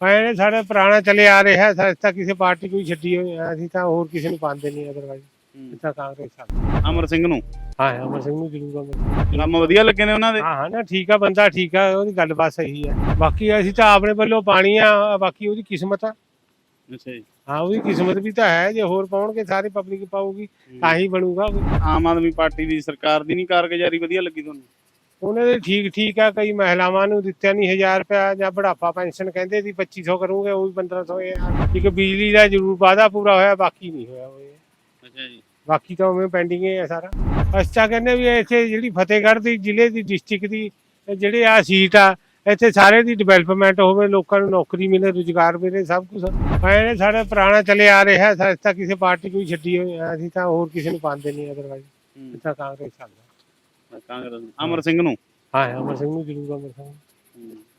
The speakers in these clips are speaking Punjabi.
ਐਨੇ ਸਾਡਾ ਪੁਰਾਣਾ ਚੱਲੇ ਆ ਰਿਹਾ ਹੈ ਤਾਂ ਕਿਸੇ ਪਾਰਟੀ ਕੋਈ ਛੱਡੀ ਹੋਈ ਹੈ, ਅਸੀਂ ਤਾਂ ਹੋਰ ਕਿਸੇ ਨੂੰ ਪਾਉਂਦੇ ਨਹੀਂ ਅਦਰਵਾਈਜ਼ ਤਾਂ ਕਾਂਗਰਸ ਆ। ਅਮਰ ਸਿੰਘ ਨੂੰ? ਹਾਂ ਅਮਰ ਸਿੰਘ ਨੂੰ ਜ਼ਰੂਰ ਅਮਰ ਕੰਮ ਵਧੀਆ ਲੱਗੇ ਨੇ ਉਹਨਾਂ ਦੇ? ਹਾਂ ਹਾਂ ਨਾ ਠੀਕ ਆ ਬੰਦਾ ਠੀਕ ਆ ਉਹਦੀ ਗੱਲਬਾਤ ਸਹੀ ਹੈ ਬਾਕੀ ਅਸੀਂ ਤਾਂ ਆਪਣੇ ਵੱਲੋਂ ਪਾਣੀ ਆ ਬਾਕੀ ਉਹਦੀ ਕਿਸਮਤ ਆ। ਅੱਛਾ ਜੀ। ਹਾਂ ਉਹਦੀ ਕਿਸਮਤ ਵੀ ਤਾਂ ਹੈ ਜੇ ਹੋਰ ਪਾਉਣਗੇ ਸਾਰੇ ਪਬਲਿਕ ਪਾਊਗੀ ਤਾਂ ਹੀ ਬਣੂਗਾ ਆਮ ਆਦਮੀ ਪਾਰਟੀ ਦੀ ਸਰਕਾਰ ਦੀ ਨਹੀਂ ਕਾਰਗੁਜ਼ਾਰੀ ਵਧੀਆ ਲੱਗੀ ਤੁਹਾਨੂੰ? ਉਹਨਾਂ ਦੇ ਠੀਕ ਠੀਕ ਆ ਕਈ ਮਹਿਲਾਵਾਂ ਨੂੰ ਦਿੱਤਿਆ ਨਹੀਂ 1000 ਰੁਪਇਆ ਜਾਂ ਬੁਢਾਪਾ ਪੈਨਸ਼ਨ ਕਹਿੰਦੇ ਸੀ 2500 ਕਰੂਗੇ ਉਹ ਵੀ 1500 ਹੈ ਇੱਕ ਬਿਜਲੀ ਦਾ ਜ਼ਰੂਰ ਵਾਅਦਾ ਪੂਰਾ ਹੋਇਆ ਬਾਕੀ ਨਹੀਂ ਹੋਇਆ ਹੋਇਆ ਅੱਛਾ ਜੀ। ਬਾਕੀ ਤਾਂ ਉਵੇਂ ਪੈਂਡਿੰਗ ਹੈ ਸਾਰਾ। ਅਸੀਂ ਤਾਂ ਕਹਿੰਦੇ ਵੀ ਇੱਥੇ ਜਿਹੜੀ ਫਤਿਹਗੜ੍ਹ ਦੀ ਜ਼ਿਲ੍ਹੇ ਦੀ ਡਿਸਟ੍ਰਿਕਟ ਦੀ ਜਿਹੜੇ ਆ ਸੀਟ ਆ ਇੱਥੇ ਸਾਰੇ ਦੀ ਡਿਵੈਲਪਮੈਂਟ ਹੋਵੇ ਲੋਕਾਂ ਨੂੰ ਨੌਕਰੀ ਮਿਲੇ ਰੁਜ਼ਗਾਰ ਮਿਲੇ ਸਭ ਕੁਝ ਐਨੇ ਸਾਡਾ ਪੁਰਾਣਾ ਚੱਲੇ ਆ ਰਿਹਾ ਹੈ ਤਾਂ- ਤਾਂ ਕਿਸੇ ਪਾਰਟੀ ਕੋਈ ਛੱਡੀ ਹੋਈ ਅਸੀਂ ਤਾਂ ਹੋਰ ਕਿਸੇ ਨੂੰ ਪਾਉਂਦੇ ਨਹੀਂ ਅਦਰਵਾਈਜ਼ ਤਾਂ ਕਾਂਗਰਸ ਚੱਲਦਾ। ਕਾਂਗਰਸ ਨੂੰ। ਅਮਰ ਸਿੰਘ ਨੂੰ? ਹਾਂ ਅਮਰ ਸਿੰਘ ਨੂੰ ਜ਼ਰੂਰ ਅਮਰ ਸਿੰਘ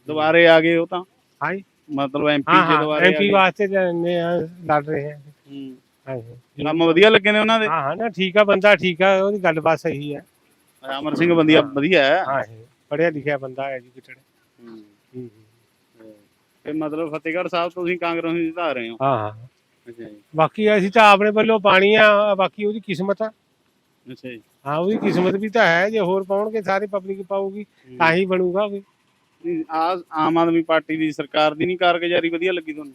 ਦੁਬਾਰੇ ਆ ਗਏ ਉਹ ਤਾਂ? ਹਾਂ ਮਤਲਬ ਐਮਪੀ ਹਾਂ ਚ ਹਾਂ ਦੁਬਾਰੇ ਆ ਐਮਪੀ ਗਏ। ਵਾਸਤੇ ਜਾਣੇ ਆ ਲੜ ਰਹੇ ਹੈ ਹੂੰ। ਹਾਂ ਹਾਂ। ਕੰਮ ਵਧੀਆ ਲੱਗੇ ਨੇ ਉਹਨਾਂ ਦੇ? ਹਾਂ ਹਾਂ ਨਾ ਠੀਕ ਆ ਬੰਦਾ ਠੀਕ ਆ ਉਹਦੀ ਗੱਲਬਾਤ ਸਹੀ ਹੈ ਅਮਰ ਸਿੰਘ ਵਧੀਆ ਵਧੀਆ ਹੈ। ਹਾਂ ਹਾਂ ਪੜਿਆ ਲਿਖਿਆ ਬੰਦਾ ਹੈ ਐਜੂਕੇਟਡ ਤੇ ਮਤਲਬ ਫਤਿਹਗੜ੍ਹ ਸਾਹਿਬ ਤੁਸੀਂ ਕਾਂਗਰਸ ਨੂੰ ਜਿਤਾ ਰਹੇ ਹੋ? ਹਾਂ ਹਾਂ। ਅੱਛਾ ਜੀ। ਬਾਕੀ ਅਸੀਂ ਤਾਂ ਆਪਣੇ ਵੱਲੋਂ ਪਾਣੀ ਆ ਬਾਕੀ ਉਹਦੀ ਕਿਸਮਤ ਆ। ਅੱਛਾ ਜੀ। ਹਾਂ ਉਹਦੀ ਕਿਸਮਤ ਵੀ ਤਾਂ ਹੈ ਜੇ ਹੋਰ ਪਾਉਣਗੇ ਸਾਰੇ ਪਬਲਿਕ ਪਾਊਗੀ ਤਾਂ ਹੀ ਬਣੂਗਾ ਵੀ। ਨਹੀਂ, ਆ ਆਮ ਆਦਮੀ ਪਾਰਟੀ ਦੀ ਸਰਕਾਰ ਦੀ ਨਹੀਂ ਕਾਰਗੁਜ਼ਾਰੀ ਵਧੀਆ ਲੱਗੀ ਤੁਹਾਨੂੰ?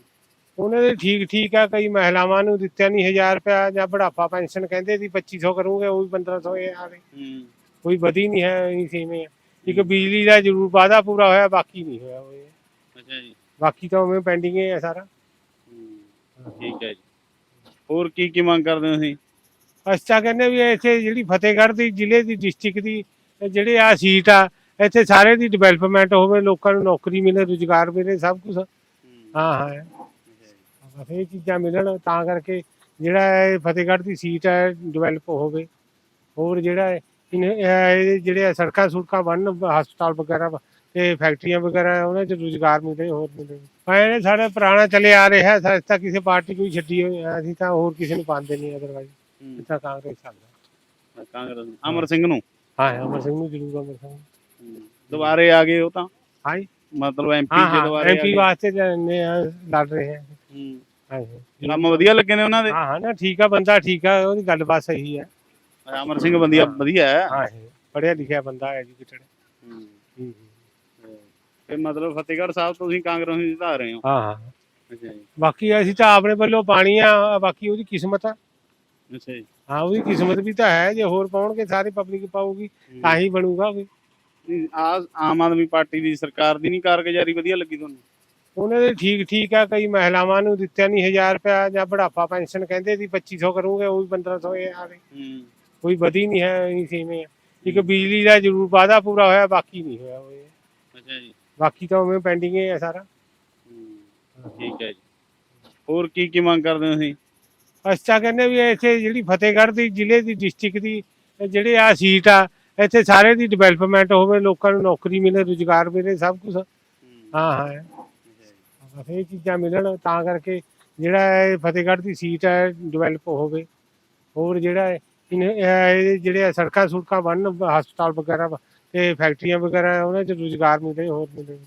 ਉਹਨਾਂ ਦੇ ਠੀਕ ਠੀਕ ਆ ਕਈ ਮਹਿਲਾਵਾਂ ਨੂੰ ਦਿੱਤਿਆ ਨਹੀਂ 1000 ਰੁਪਇਆ ਜਾਂ ਬੁਢਾਪਾ ਪੈਨਸ਼ਨ ਕਹਿੰਦੇ ਸੀ 2500 ਕਰੂਗੇ ਉਹ ਵੀ 1500 ਹੈ ਆਵੇ ਹੂੰ। ਕੋਈ ਵਧੀ ਨਹੀਂ ਹੈ ਇਹ ਸੇਵੇਂ ਆ। ਇੱਕ ਬਿਜਲੀ ਦਾ ਜ਼ਰੂਰ ਵਾਅਦਾ ਪੂਰਾ ਹੋਇਆ ਬਾਕੀ ਨਹੀਂ ਹੋਇਆ ਹੋਇਆ ਅੱਛਾ ਜੀ। ਬਾਕੀ ਤਾਂ ਉਵੇਂ ਪੈਂਡਿੰਗ ਹੈ ਸਾਰਾ। ਹੂੰ, ਠੀਕ ਹੈ ਜੀ। ਹੋਰ ਕੀ ਕੀ ਮੰਗ ਕਰਦੇ ਹੋ ਤੁਸੀਂ? ਅਸੀਂ ਤਾਂ ਕਹਿੰਦੇ ਵੀ ਇੱਥੇ ਜਿਹੜੀ ਫਤਿਹਗੜ੍ਹ ਦੀ ਜ਼ਿਲ੍ਹੇ ਦੀ ਡਿਸਟ੍ਰਿਕਟ ਦੀ ਇਹ ਜਿਹੜੇ ਆ ਸੀਟ ਆ ਇੱਥੇ ਸਾਰੇ ਦੀ ਡਿਵੈਲਪਮੈਂਟ ਹੋਵੇ ਲੋਕਾਂ ਨੂੰ ਨੌਕਰੀ ਮਿਲੇ ਰੁਜ਼ਗਾਰ ਮਿਲੇ ਸਭ ਕੁਝ ਹਾਂ ਹਾਂ। ਬਸ ਇਹ ਚੀਜ਼ਾਂ ਮਿਲਣ ਤਾਂ ਕਰਕੇ ਜਿਹੜਾ ਇਹ ਫਤਿਹਗੜ੍ਹ ਦੀ ਸੀਟ ਹੈ ਡਿਵੈਲਪ ਹੋਵੇ। ਹੋਰ ਜਿਹੜਾ ਇਹ ਜਿਹੜੇ ਆ ਸੜਕਾਂ ਸੁੜਕਾਂ ਬਣਨ ਹਸਪਤਾਲ ਵਗੈਰਾ ਤੇ ਫੈਕਟਰੀਆਂ ਵਗੈਰਾ ਉਹਨਾਂ 'ਚ ਰੁਜ਼ਗਾਰ ਮਿਲੇ ਹੋਰ ਮਿਲੇ। ਐਨੇ ਸਾਡਾ ਪੁਰਾਣਾ ਚੱਲੇ ਆ ਰਿਹਾ ਹੈ ਕਿਸੇ ਪਾਰਟੀ ਕੋਈ ਛੱਡੀ ਹੋਈ ਹੈ, ਅਸੀਂ ਤਾਂ ਹੋਰ ਕਿਸੇ ਨੂੰ ਪਾਉਂਦੇ ਨਹੀਂ ਅਦਰਵਾਈਜ਼ ਤਾਂ ਕਾਂਗਰਸ ਚੱਲਦਾ ਕਾਂਗਰਸ ਨੂੰ। ਅਮਰ ਸਿੰਘ ਨੂੰ? ਹਾਂ ਅਮਰ ਸਿੰਘ ਨੂੰ ਜ਼ਰੂਰ ਅਮਰ ਸਿੰਘ ਦੁਬਾਰੇ ਆ ਗਏ ਉਹ ਤਾਂ? ਹਾਂ ਮਤਲਬ ਐਮਪੀ ਹਾਂ ਦੁਬਾਰੇ ਆ ਐਮਪੀ ਵਾਸਤੇ ਜਾਣੇ ਆ ਲੜ ਰਹੇ ਹੈ ਹੂੰ। ਹਾਂ ਹਾਂ ਕੰਮ ਵਧੀਆ ਲੱਗੇ ਨੇ ਉਹਨਾਂ ਦੇ? ਹਾਂ ਹਾਂ ਨਾ ਠੀਕ ਆ ਬੰਦਾ ਠੀਕ ਆ ਉਹਦੀ ਗੱਲਬਾਤ ਸਹੀ ਹੈ ਅਮਰ ਸਿੰਘ ਵਧੀਆ ਵਧੀਆ ਹੈ। ਹਾਂ ਹਾਂ ਪੜਿਆ ਲਿਖਿਆ ਬੰਦਾ ਹੈ ਐਜੂਕੇਟਡ ਤੇ ਮਤਲਬ ਫਤਿਹਗੜ੍ਹ ਸਾਹਿਬ ਤੁਸੀਂ ਕਾਂਗਰਸ ਨੂੰ ਜਿਤਾ ਰਹੇ ਹੋ? ਹਾਂ ਹਾਂ। ਅੱਛਾ ਜੀ। ਬਾਕੀ ਅਸੀਂ ਤਾਂ ਆਪਣੇ ਵੱਲੋਂ ਪਾਣੀ ਆ ਬਾਕੀ ਉਹਦੀ ਕਿਸਮਤ ਆ। ਅੱਛਾ ਜੀ। ਹਾਂ ਉਹਦੀ ਕਿਸਮਤ ਵੀ ਤਾਂ ਹੈ ਜੇ ਹੋਰ ਪਾਉਣਗੇ ਸਾਰੇ ਪਬਲਿਕ ਪਾਊਗੀ ਤਾਂ ਹੀ ਬਣੂਗਾ ਵੀ। ਨਹੀਂ, ਆ ਆਮ ਆਦਮੀ ਪਾਰਟੀ ਦੀ ਸਰਕਾਰ ਦੀ ਨਹੀਂ ਕਾਰਗੁਜ਼ਾਰੀ ਵਧੀਆ ਲੱਗੀ ਤੁਹਾਨੂੰ? ਉਹਨਾਂ ਦੇ ਠੀਕ ਠੀਕ ਆ ਕਈ ਮਹਿਲਾਵਾਂ ਨੂੰ ਦਿੱਤਿਆ ਨਹੀਂ 1000 ਰੁਪਇਆ ਜਾਂ ਬੁਢਾਪਾ ਪੈਨਸ਼ਨ ਕਹਿੰਦੇ ਸੀ 2500 ਕਰੂਗੇ ਉਹ ਵੀ 1500 ਹੈ ਆਵੇ ਹੂੰ। ਕੋਈ ਵਧੀ ਨਹੀਂ ਹੈ ਇਹ ਸੇਵੇਂ ਆ। ਇੱਕ ਬਿਜਲੀ ਦਾ ਜ਼ਰੂਰ ਵਾਅਦਾ ਪੂਰਾ ਹੋਇਆ ਬਾਕੀ ਨਹੀਂ ਹੋਇਆ ਹੋਇਆ ਅੱਛਾ ਜੀ। ਬਾਕੀ ਤਾਂ ਉਵੇਂ ਪੈਂਡਿੰਗ ਹੈ ਸਾਰਾ। ਹੂੰ, ਠੀਕ ਹੈ ਜੀ। ਹੋਰ ਕੀ ਕੀ ਮੰਗ ਕਰਦੇ ਹੋ ਤੁਸੀਂ? ਅਸੀਂ ਕਹਿੰਦੇ ਵੀ ਇੱਥੇ ਜਿਹੜੀ ਫਤਿਹਗੜ੍ਹ ਦੀ, ਜ਼ਿਲ੍ਹੇ ਦੀ ਡਿਸਟ੍ਰਿਕਟ ਦੀ, ਜਿਹੜੇ ਆ ਸੀਟ ਆ, ਇੱਥੇ ਸਾਰੇ ਦੀ ਡਿਵੈਲਪਮੈਂਟ ਹੋਵੇ, ਲੋਕਾਂ ਨੂੰ ਨੌਕਰੀ ਮਿਲੇ, ਰੁਜ਼ਗਾਰ ਮਿਲੇ, ਸਭ ਕੁਝ ਹਾਂ ਹਾਂ। ਬਸ ਇਹ ਚੀਜ਼ਾਂ ਮਿਲਣ, ਤਾਂ ਕਰਕੇ ਜਿਹੜਾ ਫਤਿਹਗੜ੍ਹ ਦੀ ਸੀਟ ਹੈ ਡਿਵੈਲਪ ਹੋਵੇ। ਹੋਰ ਜਿਹੜਾ ਇਹ ਜਿਹੜੇ ਆ ਸੜਕਾਂ ਸੁੜਕਾਂ ਬਣਨ ਹਸਪਤਾਲ ਵਗੈਰਾ ਤੇ ਫੈਕਟਰੀਆਂ ਵਗੈਰਾ ਉਹਨਾਂ 'ਚ ਰੁਜ਼ਗਾਰ ਮਿਲੇ, ਹੋਰ ਮਿਲੇ।